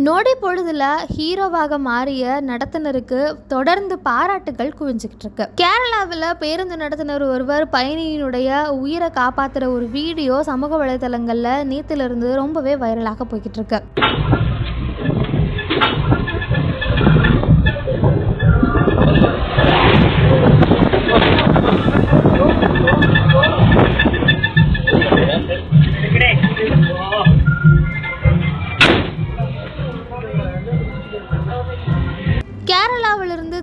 நொடி பொழுதுல ஹீரோவாக மாறிய நடத்துனருக்கு தொடர்ந்து பாராட்டுகள் குவிஞ்சுக்கிட்டு இருக்கு கேரளாவில் பேருந்து நடத்துனர் ஒருவர் பயணியினுடைய உயிரை காப்பாத்துற ஒரு வீடியோ சமூக வலைதளங்கள்ல நேத்திலிருந்து ரொம்பவே வைரலாக போய்கிட்டு இருக்கு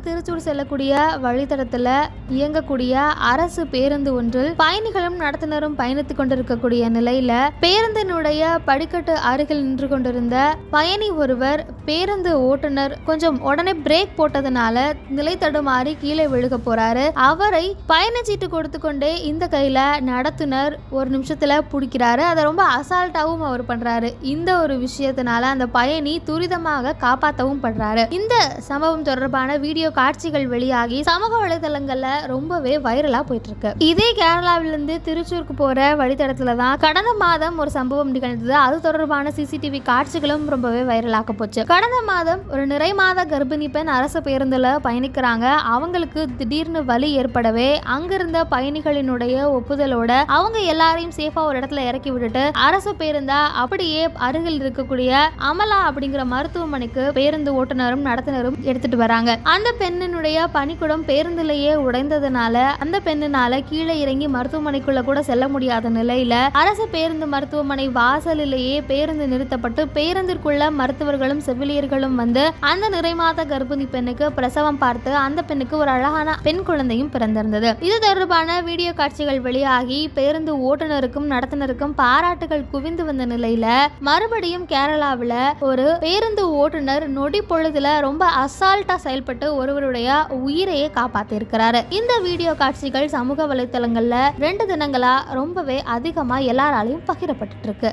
திருச்சூர் செல்லக்கூடிய வழித்தடத்தில் இயங்கக்கூடிய அரசு பேருந்து ஒன்றில் பயணிகளும் நடத்துனரும் பயணித்துக் கொண்டிருக்கக்கூடிய நிலையில பேருந்தினுடைய படிக்கட்டு அருகில் நின்று கொண்டிருந்த பயணி ஒருவர் பேருந்து ஓட்டுநர் கொஞ்சம் உடனே பிரேக் போட்டதுனால நிலை தடுமாறி கீழே விழுக போறாரு. அவரை பயணச்சீட்டு கொடுத்து கொண்டே இந்த கையில நடத்துனர் ஒரு நிமிஷத்துல பிடிக்கிறாரு. அதை ரொம்ப அசால்ட்டாவும் அவர் பண்றாரு. இந்த ஒரு விஷயத்தினால அந்த பயணி துரிதமாக காப்பாற்றவும் படுறாரு. இந்த சம்பவம் தொடர்பான வீடியோ காட்சிகள் வெளியாகி சமூக வலைதளங்கள்ல ரொம்பவே வைரலா போயிட்டு இருக்கு இதே கேரளாவிலிருந்து திருச்சூருக்கு போற வழித்தடத்துல தான் கடந்த மாதம் ஒரு சம்பவம் நிகழ்ந்தது. அது தொடர்பான சிசிடிவி காட்சிகளும் ரொம்பவே வைரலாக்க போச்சு. கடந்த மாதம் ஒரு நிறை மாத கர்ப்பிணி பெண் அரசு பேருந்துல பயணிக்கிறாங்க. அவங்களுக்கு திடீர்னு வலி ஏற்படவே அங்கிருந்த பயணிகளினுடைய ஒப்புதலோட அவங்க எல்லாரையும் சேஃபா ஒரு இடத்துல இறக்கி விட்டுட்டு அரசு பேருந்தா அப்படியே அருகில் இருக்கக்கூடிய அமலா அப்படிங்கிற மருத்துவமனைக்கு பேருந்து ஓட்டுநரும் நடத்துனரும் எடுத்துட்டு வராங்க. அந்த பெண்ணினுடைய பனிக்குடம் பேருந்திலேயே உடைந்ததுனால அந்த பெண்ணினால கீழே இறங்கி மருத்துவமனைக்குள்ள கூட செல்ல முடியாத நிலையில அரசு பேருந்து மருத்துவமனை வாசலிலேயே பேருந்து நிறுத்தப்பட்டு பேருந்திற்குள்ள மருத்துவர்களும் செவிலியர்களும் வந்து அந்த நிறைமாத கர்ப்பிணி பெண்ணுக்கு பிரசவம் பார்த்து அந்த பெண்ணுக்கு ஒரு அழகான பெண் குழந்தையும் பிறந்திருந்தது. இது தொடர்பான வீடியோ காட்சிகள் வெளியாகி பேருந்து ஓட்டுநருக்கும் நடத்துனருக்கும் பாராட்டுகள் குவிந்து வந்த நிலையில மறுபடியும் கேரளாவில ஒரு பேருந்து ஓட்டுநர் நொடி பொழுதுல ரொம்ப அசால்ட்டா செயல்பட்டு ஒருவருடைய உயிரையே காப்பாத்திருக்கிறாரு. இந்த வீடியோ காட்சிகள் சமூக வலைத்தளங்கள்ல ரெண்டு தினங்களா ரொம்பவே அதிகமா எல்லாராலையும் பகிரப்பட்டு இருக்கு.